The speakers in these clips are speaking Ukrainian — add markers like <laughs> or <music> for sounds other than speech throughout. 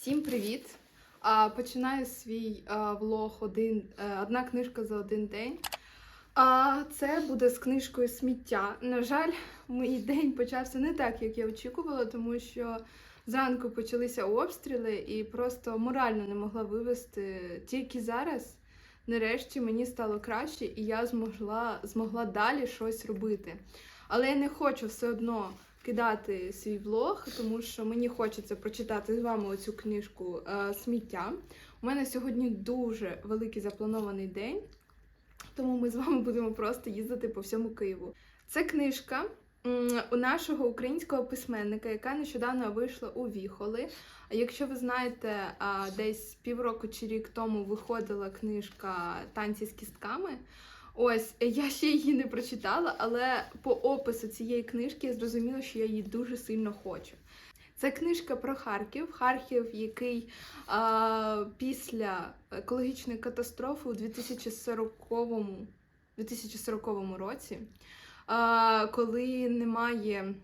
Всім привіт! Починаю свій влог один, е, одна книжка за один день. Це буде з книжкою сміття. На жаль, мій день почався не так, як я очікувала, тому що зранку почалися обстріли і просто морально не могла вивести. Тільки зараз, нарешті, мені стало краще, і я змогла, змогла далі щось робити. Але я не хочу все одно кидати свій влог, тому що мені хочеться прочитати з вами оцю книжку е, Сміття. У мене сьогодні дуже великий запланований день, тому ми з вами будемо просто їздити по всьому Києву. Це книжка у нашого українського письменника, яка нещодавно вийшла у Віхоли. А Якщо ви знаєте, десь півроку чи рік тому виходила книжка Танці з кістками. Ось я ще її не прочитала, але по опису цієї книжки я зрозуміла, що я її дуже сильно хочу. Це книжка про Харків. Харків, який а, після екологічної катастрофи у 2040, 2040 році, а, коли немає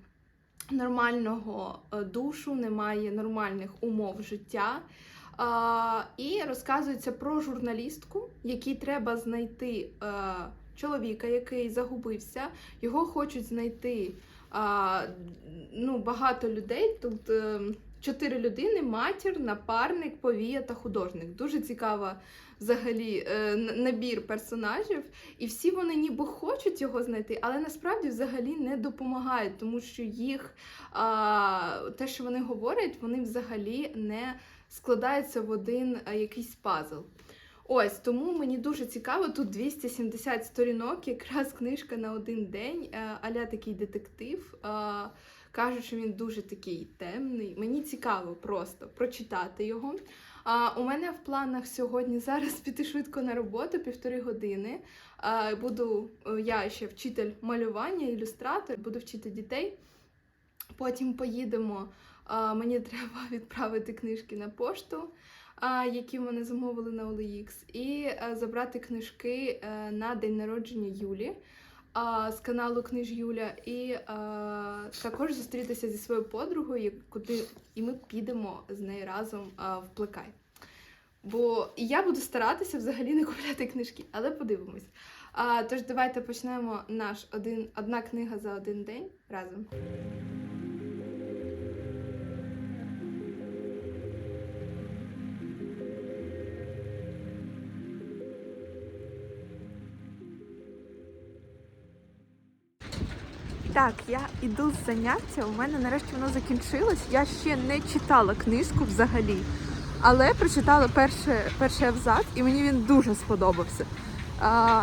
нормального е, душу, немає нормальних умов життя. І розказується про журналістку, якій треба знайти е, чоловіка, який загубився. Його хочуть знайти ну, багато людей. Тут е, чотири людини: матір, напарник, повія та художник. Дуже цікава взагалі е, набір персонажів. І всі вони ніби хочуть його знайти, але насправді взагалі не допомагають, тому що їх те, що вони говорять, вони взагалі не складаються в один якийсь пазл. Ось тому мені дуже цікаво. Тут 270 сторінок, якраз книжка на один день, е, аля такий детектив. Е, Кажуть, що він дуже такий темний. Мені цікаво просто прочитати його. А, у мене в планах сьогодні зараз <laughs> піти швидко на роботу півтори години. А, буду е, я ще вчитель малювання, ілюстратор, буду вчити дітей. Потім поїдемо. Мені <laughs> треба відправити книжки на пошту, які в мене замовили на OLX, і е, забрати книжки е, на день народження Юлі з каналу Книж Юля, і також зустрітися зі своєю подругою, куди і ми підемо з нею разом в Плекай. Бо я буду старатися взагалі не купляти книжки, але подивимось. А, тож давайте почнемо наш один, одна книга за один день разом. Так, я іду з заняття. У мене нарешті воно закінчилось. Я ще не читала книжку взагалі, але прочитала перший, перший абзац, і мені він дуже сподобався. А,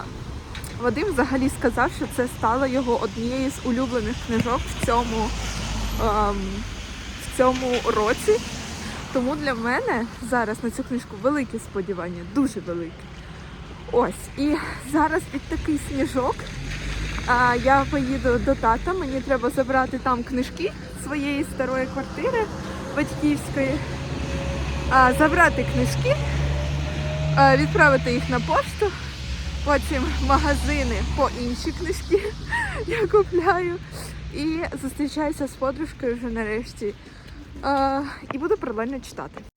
Вадим взагалі сказав, що це стало його однією з улюблених книжок в цьому, ем, в цьому році. Тому для мене зараз на цю книжку великі сподівання, дуже великі. Ось, і зараз під такий сніжок. А я поїду до тата, мені треба забрати там книжки своєї старої квартири батьківської, а, забрати книжки, а, відправити їх на пошту, потім магазини по інші книжки <laughs> я купляю і зустрічаюся з подружкою вже нарешті. А, і буду паралельно читати.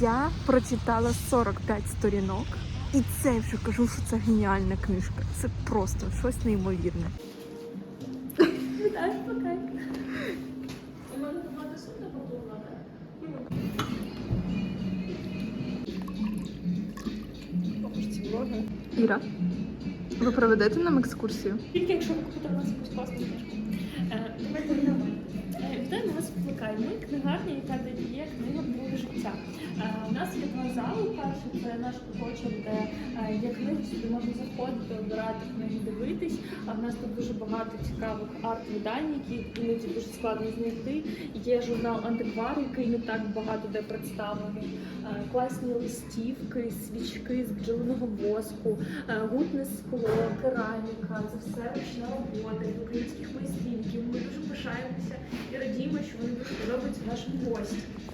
Я прочитала 45 сторінок, і це вже кажу, що це геніальна книжка. Це просто щось неймовірне. Іра, ви проведете нам екскурсію? Тільки якщо ви купите нас книжку. Викликай. Ми книгарня, яка дає книгам друге життя. Е, У нас є два зали. Перший це наш куточок, де е, є книги, сюди можна заходити, обирати книги, дивитись. А в нас тут дуже багато цікавих арт-видань, які іноді дуже складно знайти. Є журнал Антиквар, який не так багато де представлений. Е, Класні листівки, свічки з бджолиного воску, е, гутне скло, кераміка. Це все ручна робота українських майстрів, ми дуже пишаємося і радіємо, що вони дуже подобаються нашим гостям.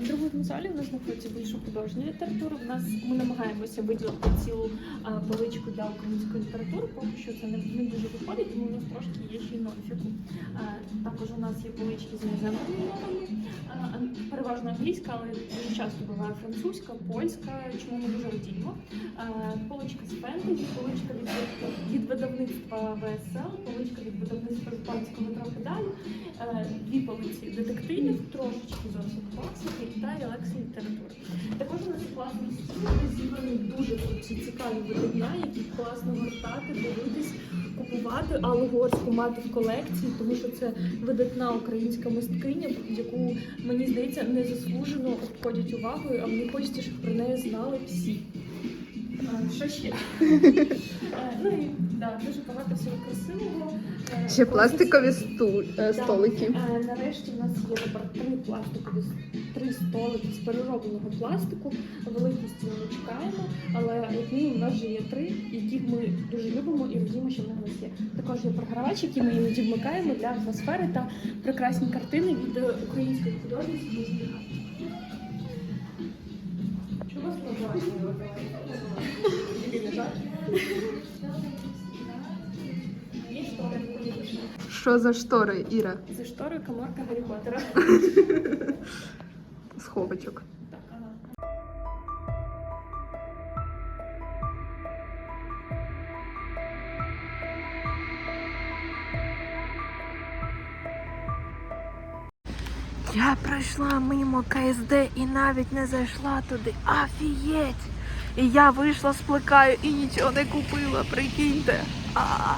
В другому залі у нас знаходиться більше художня література. У нас ми намагаємося виділити цілу а, поличку для української літератури. Поки що це не, не дуже виходить, тому у нас трошки є ще й нонфіку. Також у нас є полички з іноземними мовами, переважно англійська, але дуже часто буває французька, польська, чому ми дуже радіємо. Поличка з фентезі, поличка від, від видавництва ВСЛ, поличка від видавництва панського трохи далі. Дві полиці детективів, трошечки зовсім класики та лекції літератури. Також у нас є класний стіл, зібрані дуже цікаві видання, які класно гортати, дивитись, купувати, Аллу горську мати в колекції, тому що це видатна українська мисткиня, яку мені здається незаслужено обходять увагою, а мені хочеться, щоб про неї знали всі. Е, Що ще? <laughs> Ну і да, дуже багато всього красивого. Е, Ще пластикові е, столики. Е, Нарешті в нас є тепер три пластикові три столики з переробленого пластику. Великі стіл ми чекаємо, але як мінімум у нас вже є три, яких ми дуже любимо і радіємо, що вони в нас є. Також є програвач, який ми іноді вмикаємо для атмосфери та прекрасні картини від е, української художниці у вас Тобі не жаль? Що за штори, Іра? За шторою коморка Гаррі Поттера. Сховочок. Я пройшла мимо КСД і навіть не зайшла туди. Афієть! І я вийшла з плекаю і нічого не купила, прикиньте. А,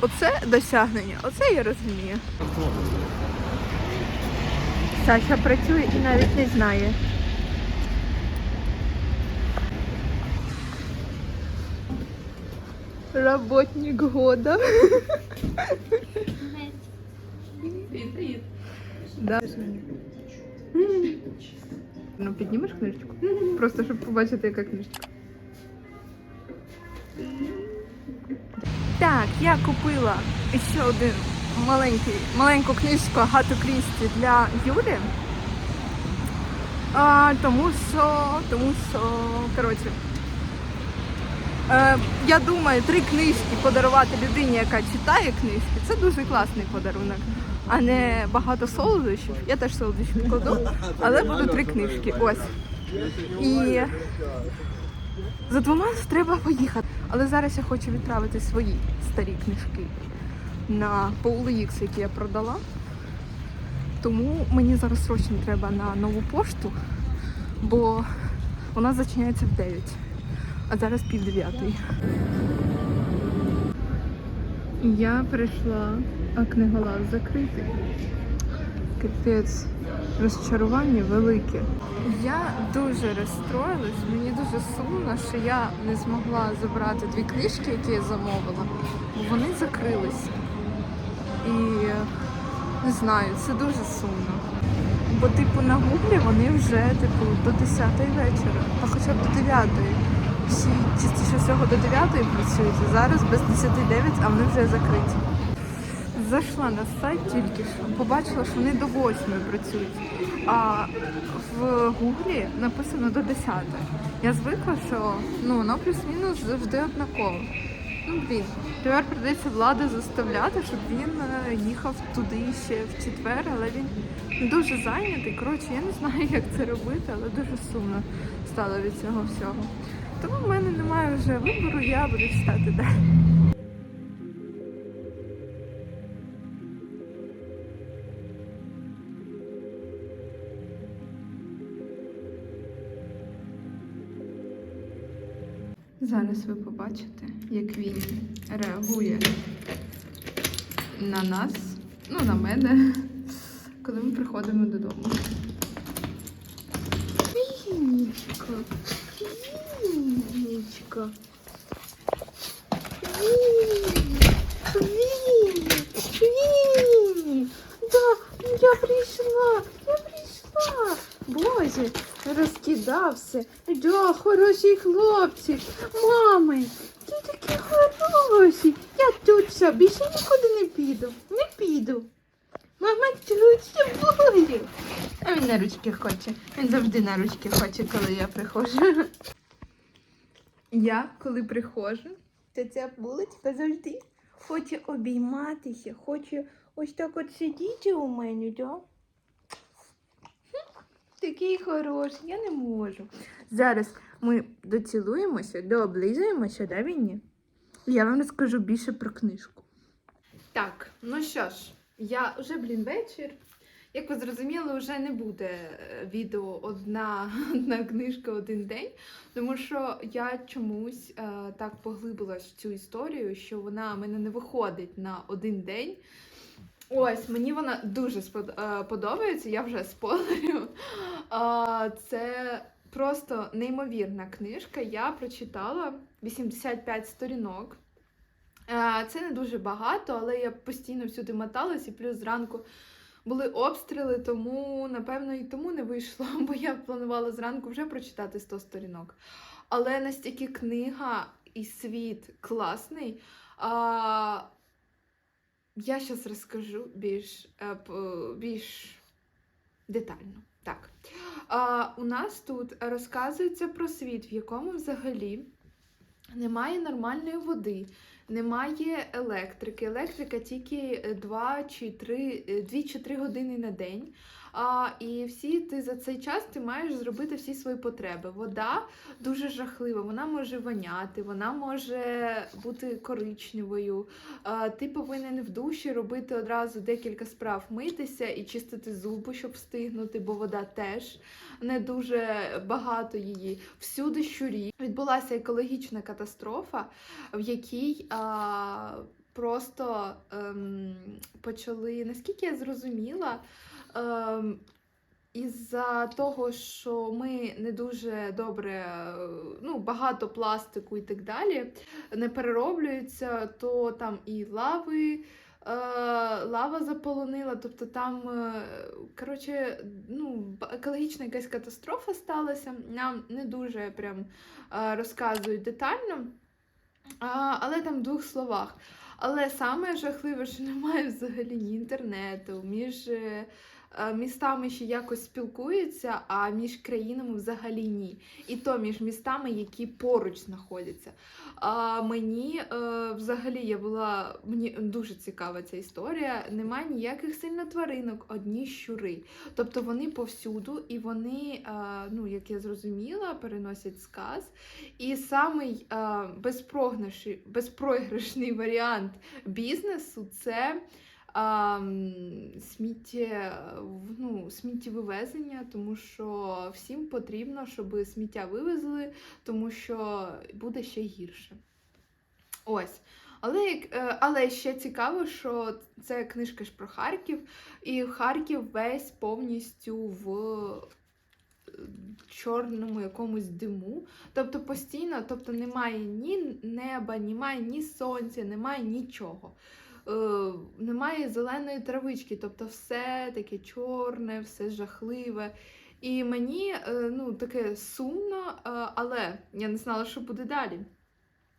Оце досягнення, оце я розумію. Саша працює і навіть не знає. Работник года. Привіт, привіт. Да. Ну, піднімеш книжечку? Просто щоб побачити, яка книжечка. Так, я купила ще один маленький, маленьку книжку Агату Крісті для Юлі. А, тому що, тому що, коротше, е, я думаю, три книжки подарувати людині, яка читає книжки, це дуже класний подарунок, а не багато солодощів. Я теж солодощів кладу, але будуть три книжки. Ось. І за двома треба поїхати. Але зараз я хочу відправити свої старі книжки на PaulX, які я продала. Тому мені зараз срочно треба на нову пошту, бо вона зачиняється в 9, а зараз пів дев'ятої. Я прийшла, а книголаз закритий. Капець, розчарування велике. Я дуже розстроїлась, мені дуже сумно, що я не змогла забрати дві книжки, які я замовила, бо вони закрилися. І не знаю, це дуже сумно. Бо, типу, на гуглі вони вже типу до 10 вечора, а хоча б до 9. Всі частіше всього до 9 працюють, зараз без 10.09, а вони вже закриті. Зайшла на сайт тільки що, побачила, що вони до 8 працюють, а в гуглі написано до 10. Я звикла, що ну, воно плюс-мінус завжди однаково. Ну, блін, тепер прийдеться влада заставляти, щоб він е, їхав туди ще в четвер, але він дуже зайнятий. Коротше, я не знаю, як це робити, але дуже сумно стало від цього всього. Тому в мене немає вже вибору, я буду читати далі. Зараз ви побачите, як він реагує на нас, ну на мене, коли ми приходимо додому. Вінь, Вінь, да, я прийшла, я прийшла. Боже, розкидався. Да, хороший хлопчик. Мами, ти такий хороший. Я тут все, більше нікуди не піду. Не піду. Мама цілує. А він на ручки хоче. Він завжди на ручки хоче, коли я приходжу. Я, коли приходжу, то ця булочка завжди хоче обійматися, хоче ось так от сидіти у мене, да? Такий хороший, я не можу. Зараз ми доцілуємося, дооблизуємося, да, Вінні? Я вам розкажу більше про книжку. Так, ну що ж, я вже, блін, вечір. Як ви зрозуміли, вже не буде е, відео одна, <laughs> одна книжка один день, тому що я чомусь е, так поглибилась в цю історію, що вона мене не виходить на один день. Ось, мені вона дуже е, подобається, я вже спойлерю. Це просто неймовірна книжка. Я прочитала 85 сторінок. Це не дуже багато, але я постійно всюди моталась, і плюс зранку були обстріли, тому, напевно, і тому не вийшло, <laughs> бо я планувала зранку вже прочитати 100 сторінок. Але настільки книга і світ класний. Я зараз розкажу більш, е, більш детально. Так. У нас тут розказується про світ, в якому взагалі немає нормальної води, немає електрики. Електрика тільки 2 чи 3, 2 чи 3 години на день. А, і всі ти за цей час ти маєш зробити всі свої потреби. Вода дуже жахлива, вона може воняти, вона може бути коричневою. А, ти повинен в душі робити одразу декілька справ, митися і чистити зуби, щоб встигнути, бо вода теж не дуже багато її. Всюди щурі. Відбулася екологічна катастрофа, в якій а, просто ем, почали, наскільки я зрозуміла, із-за того, що ми не дуже добре, е, ну, багато пластику і так далі, не перероблюються, то там і лави. е, Лава заполонила, тобто там, е, коротше, ну, екологічна якась катастрофа сталася. Нам не дуже прям розказують детально, але там в двох словах. Але саме жахливе, що <laughs> немає взагалі ні інтернету, між містами ще якось спілкуються, а між країнами взагалі ні. І то між містами, які поруч знаходяться. А мені е, взагалі я була мені дуже цікава ця історія. Немає ніяких сильно тваринок, одні щури. Тобто вони повсюду, і вони, е, ну як я зрозуміла, переносять сказ. І самий е, безпрограшний варіант бізнесу це а, м, ну, сміттєвивезення, тому що всім потрібно, щоб сміття вивезли, тому що буде ще гірше. Ось. Але, е, але ще цікаво, що це книжка ж про Харків, і Харків весь повністю в е, чорному якомусь диму. Тобто постійно, тобто немає ні неба, немає ні сонця, немає нічого. Е, немає зеленої травички, тобто все таке чорне, все жахливе. І мені е, ну, таке сумно, е, але я не знала, що буде далі.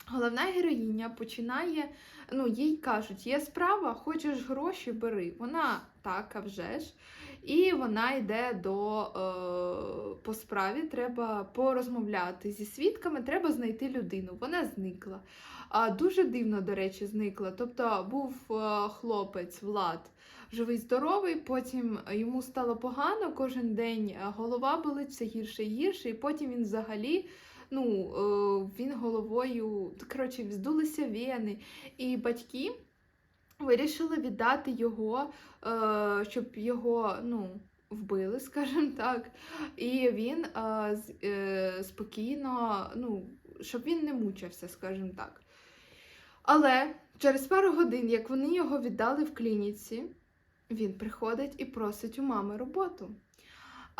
Головна героїня починає, ну, їй кажуть, є справа, хочеш гроші, бери. Вона так, а вже ж. І вона йде до е, по справі, треба порозмовляти зі свідками, треба знайти людину. Вона зникла. А дуже дивно, до речі, зникла. Тобто був е, хлопець Влад живий, здоровий, потім йому стало погано, кожен день е, голова болить все гірше і гірше, і потім він взагалі. Ну, е, він головою, коротше, здулися вени. І батьки вирішили віддати його, е, щоб його ну, вбили, <laughs> скажімо так. І він е, е, спокійно, ну, щоб він не мучився, скажімо так. Але через пару годин, як вони його віддали в клініці, він приходить і просить у мами роботу.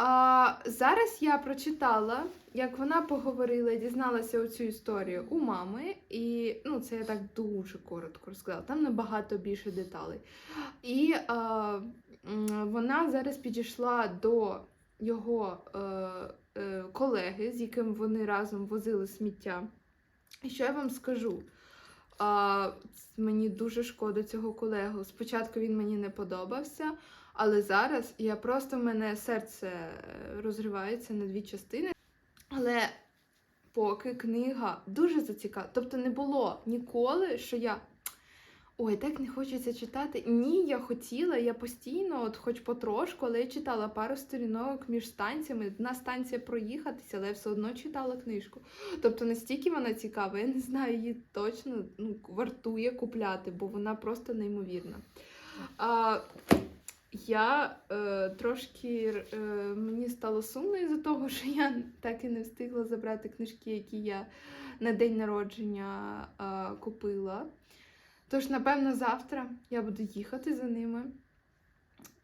А, зараз я прочитала, як вона поговорила дізналася оцю історію у мами, і ну, це я так дуже коротко розказала, там набагато більше деталей. І а, вона зараз підійшла до його е, е, колеги, з яким вони разом возили сміття. І що я вам скажу? А, мені дуже шкода цього колегу. Спочатку він мені не подобався, але зараз я просто в мене серце е, розривається на дві частини. Але поки книга дуже зацікавила, тобто не було ніколи, що я. Ой, так не хочеться читати. Ні, я хотіла, я постійно, от хоч потрошку, але я читала пару сторінок між станціями. Одна станція проїхатися, але я все одно читала книжку. Тобто настільки вона цікава, я не знаю, її точно ну, вартує купляти, бо вона просто неймовірна. А, я е, трошки е, мені стало сумно із-за того, що я так і не встигла забрати книжки, які я на день народження е, купила. Тож, напевно, завтра я буду їхати за ними.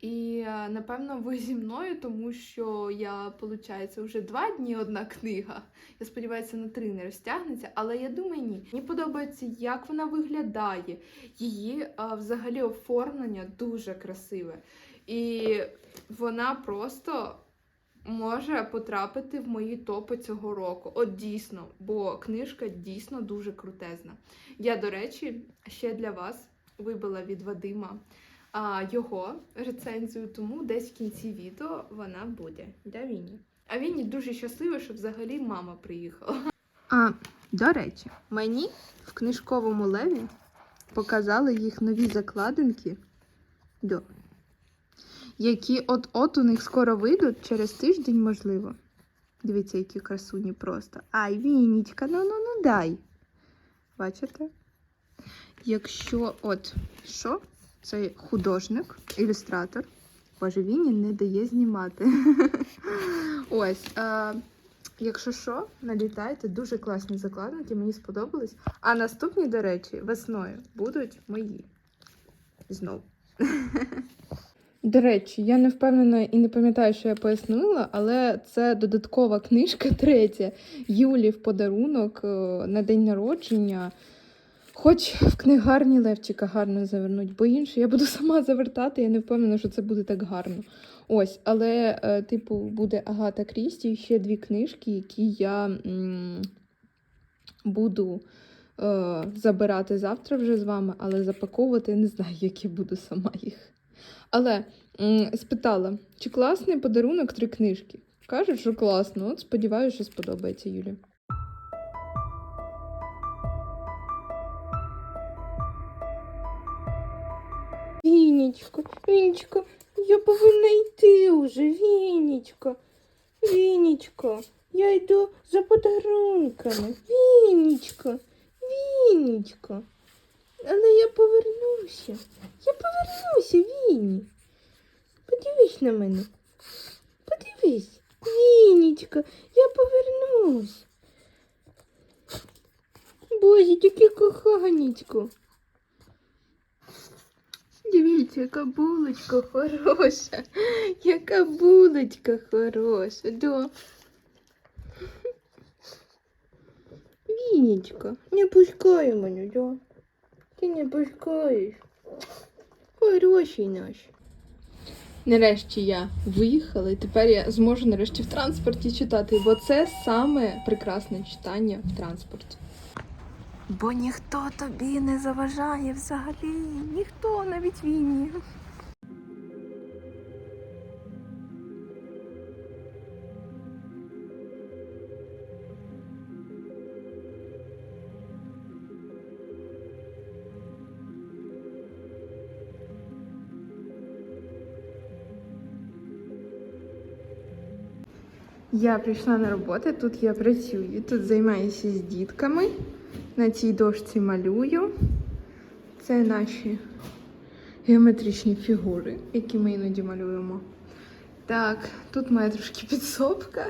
І е, напевно ви зі мною, тому що я, виходить, вже два дні одна книга. Я сподіваюся, на три не розтягнеться, але я думаю, ні. Мені подобається, як вона виглядає. Її е, взагалі оформлення дуже красиве. І вона просто може потрапити в мої топи цього року. От дійсно, бо книжка дійсно дуже крутезна. Я, до речі, ще для вас вибила від Вадима а, його рецензію, тому десь в кінці відео вона буде. Да, Вінні? А Вінні дуже щасливий, що взагалі мама приїхала. А, до речі, мені в книжковому леві показали їх нові закладинки, до, які от-от у них скоро вийдуть через тиждень, можливо. Дивіться, які красуні просто. Ай, Вінічка, ну ну ну дай. Бачите? Якщо от що? Це художник, ілюстратор. Боже, він не дає знімати. <laughs> Ось. А, якщо що, налітайте, дуже класні закладники, мені сподобались. А наступні, до речі, весною будуть мої. Знов. <laughs> До речі, я не впевнена і не пам'ятаю, що я пояснила, але це додаткова книжка третя Юлі в подарунок е, на день народження. Хоч в книгарні Левчика гарно завернуть, бо інше я буду <laughs> сама завертати, я не впевнена, що це буде так гарно. Ось, але, е, типу, буде Агата Крісті і ще дві книжки, які я м, буду е, забирати завтра вже з вами, але запаковувати я не знаю, як я буду сама їх. Але м, спитала, чи класний подарунок три книжки? Кажуть, що класно. От сподіваюся, що сподобається Юлі. Вінічко, Вінічко, я повинна йти уже, Вінічко. Вінічко, я йду за подарунками. Вінічко, Вінічко. Але я повернуся. Я повернуся, Віні. Подивись на мене. Подивись. Вінічко, я повернусь. Боже, таке коханечко. Дивіться, яка булочка хороша. Яка булочка хороша. Да. Вінечка, не пускай мене, да? Ти не пускаєш. Хороший наш. Нарешті я виїхала, і тепер я зможу нарешті в транспорті читати, бо це саме прекрасне читання в транспорті. Бо ніхто тобі не заважає взагалі. Ніхто навіть війні. Я прийшла на роботу, тут я працюю, тут займаюся з дітками. На цій дошці малюю. Це наші геометричні фігури, які ми іноді малюємо. Так, тут моя трошки підсобка,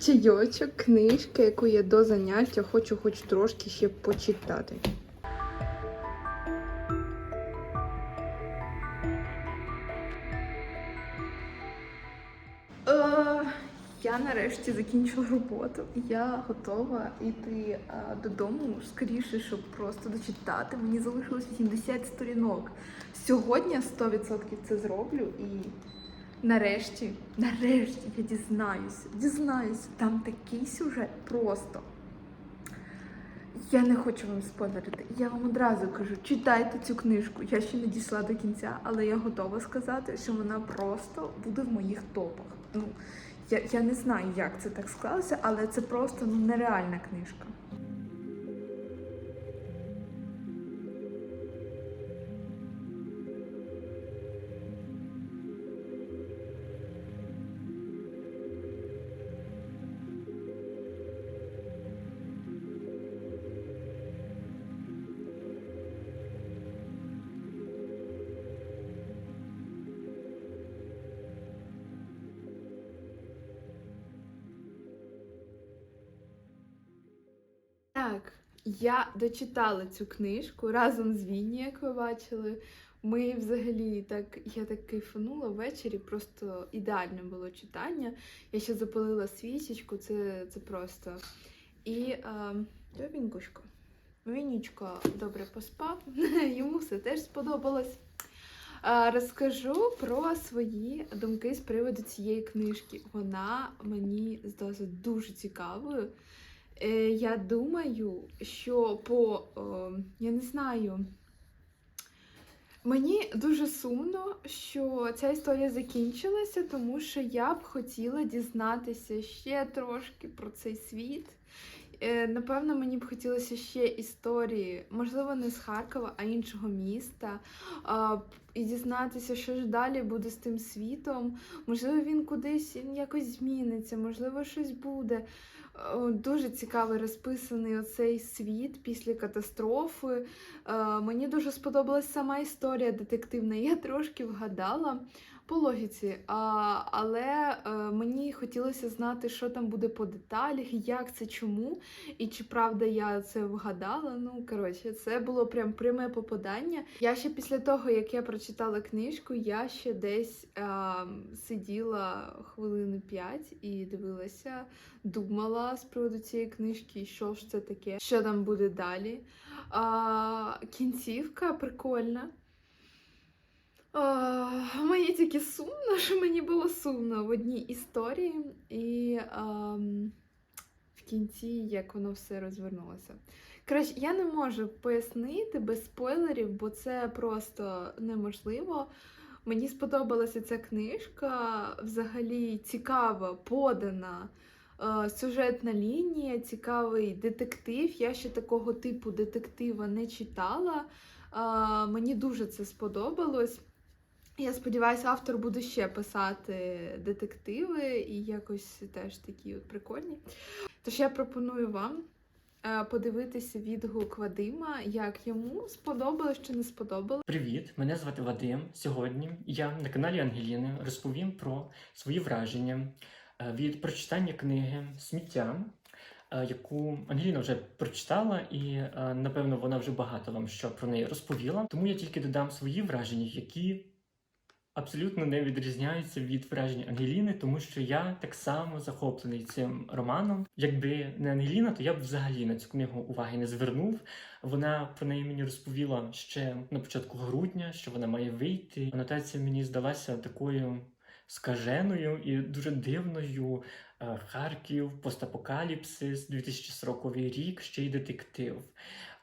чайочок, книжка, яку я до заняття хочу хоч трошки ще почитати. Нарешті закінчила роботу. Я готова йти а, додому скоріше, щоб просто дочитати. Мені залишилось 80 сторінок. Сьогодні 100% це зроблю і нарешті, нарешті я дізнаюся, дізнаюся. Там такий сюжет просто. Я не хочу вам спойлерити. Я вам одразу кажу, читайте цю книжку. Я ще не дійшла до кінця, але я готова сказати, що вона просто буде в моїх топах. Ну, я, я не знаю, як це так склалося, але це просто ну, нереальна книжка. Я дочитала цю книжку разом з Вінні, як ви бачили. Ми взагалі так, я так кайфанула ввечері, просто ідеальне було читання. Я ще запалила свічечку, це, це просто. І е, Вінкушко. Віннічко добре поспав, <laughs> йому все теж сподобалось. Е, Розкажу про свої думки з приводу цієї книжки. Вона мені здалася дуже цікавою. Е, Я думаю, що по е, я не знаю. Мені дуже сумно, що ця історія закінчилася, тому що я б хотіла дізнатися ще трошки про цей світ. Е, Напевно, мені б хотілося ще історії, можливо, не з Харкова, а іншого міста. І дізнатися, що ж далі буде з тим світом. Можливо, він кудись якось зміниться, можливо, щось буде. О, Дуже цікавий розписаний оцей світ після катастрофи. Е, Мені дуже сподобалась сама історія детективна. Я трошки вгадала по логіці, а, але е, мені хотілося знати, що там буде по деталях, як це, чому, і чи правда я це вгадала. Ну, коротше, це було прям пряме попадання. Я ще після того, як я прочитала книжку, я ще десь е, сиділа хвилини 5 і дивилася думала з приводу цієї книжки, що ж це таке, що там буде далі. А, кінцівка прикольна. Мені тільки сумно, що мені було сумно в одній історії, і ам, в кінці, як воно все розвернулося. Коротше, я не можу пояснити без спойлерів, бо це просто неможливо. Мені сподобалася ця книжка, взагалі цікаво подана е, сюжетна лінія, цікавий детектив. Я ще такого типу детектива не читала. Е, Мені дуже це сподобалось. Я сподіваюся, автор буде ще писати детективи і якось теж такі от прикольні. Тож я пропоную вам е, подивитися відгук Вадима, як йому сподобалось чи не сподобалось. Привіт, мене звати Вадим. Сьогодні я на каналі Ангеліни розповім про свої враження е, від прочитання книги Сміття, е, яку Ангеліна вже прочитала, і напевно вона вже багато вам що про неї розповіла. Тому я тільки додам свої враження, які абсолютно не відрізняються від вражень Ангеліни, тому що я так само захоплений цим романом. Якби не Ангеліна, то я б взагалі на цю книгу уваги не звернув. Вона про неї мені розповіла ще на початку грудня, що вона має вийти. Анотація мені здалася такою скаженою і дуже дивною. Е, Харків, постапокаліпсис, 2040 рік, ще й детектив.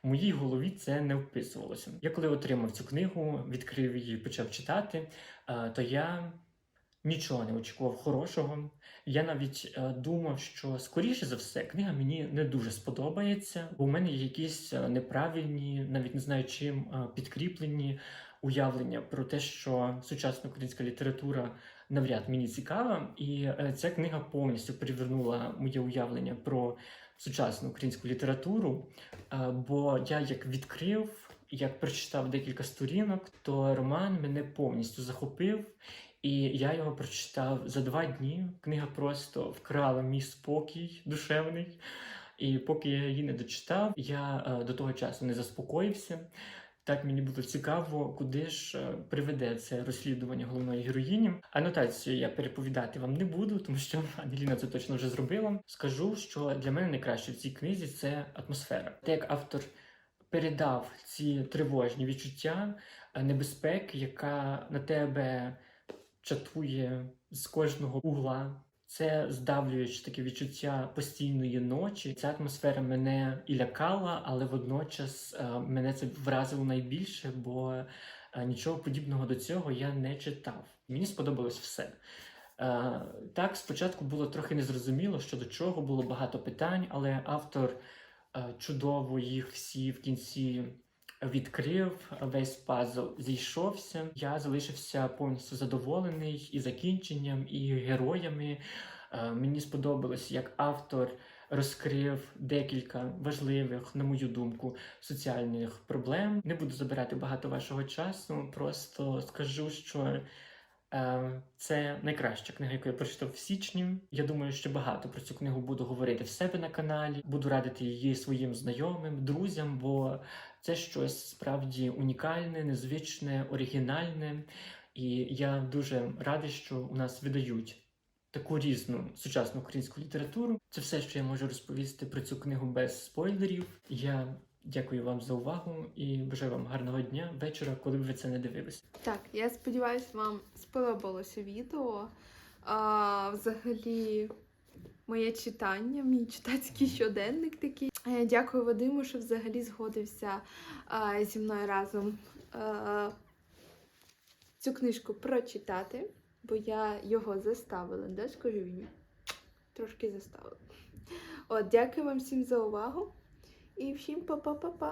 У моїй голові це не вписувалося. Я коли отримав цю книгу, відкрив її, почав читати, то я нічого не очікував хорошого. Я навіть е, думав, що скоріше за все книга мені не дуже сподобається, бо у мене є якісь е, неправильні, навіть не знаю чим е, підкріплені уявлення про те, що сучасна українська література навряд мені цікава, і е, ця книга повністю перевернула моє уявлення про сучасну українську літературу. Е, Бо я як відкрив, як прочитав декілька сторінок, то роман мене повністю захопив. І я його прочитав за два дні. Книга просто вкрала мій спокій душевний. І поки я її не дочитав, я е, до того часу не заспокоївся. Так мені було цікаво, куди ж е, приведе це розслідування головної героїні. Анотацію я переповідати вам не буду, тому що <laughs> Аделіна це точно вже зробила. Скажу, що для мене найкраще в цій книзі це атмосфера. Те, як автор передав ці тривожні відчуття е, небезпеки, яка на тебе чатує з кожного угла Це здавлююче таке відчуття постійної ночі. Ця атмосфера мене і лякала, але водночас е, мене це вразило найбільше, бо е, нічого подібного до цього я не читав. Мені сподобалось все. Так, спочатку було трохи незрозуміло, що до чого було багато питань, але автор чудово їх всі в кінці відкрив, весь пазл зійшовся. Я залишився повністю задоволений і закінченням, і героями. Е, Мені сподобалось, як автор розкрив декілька важливих, на мою думку, соціальних проблем. Не буду забирати багато вашого часу, просто скажу, що Е, Це найкраща книга, яку я прочитав в січні. Я думаю, що багато про цю книгу буду говорити в себе на каналі. Буду радити її своїм знайомим, друзям, бо це щось справді унікальне, незвичне, оригінальне. І я дуже радий, що у нас видають таку різну сучасну українську літературу. Це все, що я можу розповісти про цю книгу без спойлерів. Я дякую вам за увагу і бажаю вам гарного дня, вечора, коли б ви це не дивились. Так, я сподіваюся, вам сподобалося відео. А, взагалі, моє читання, мій читацький щоденник такий. Е, Дякую Вадиму, що взагалі згодився а, зі мною разом а, цю книжку прочитати, бо я його заставила, да, скажу він? Трошки заставила. От, дякую вам всім за увагу і всім па-па-па-па.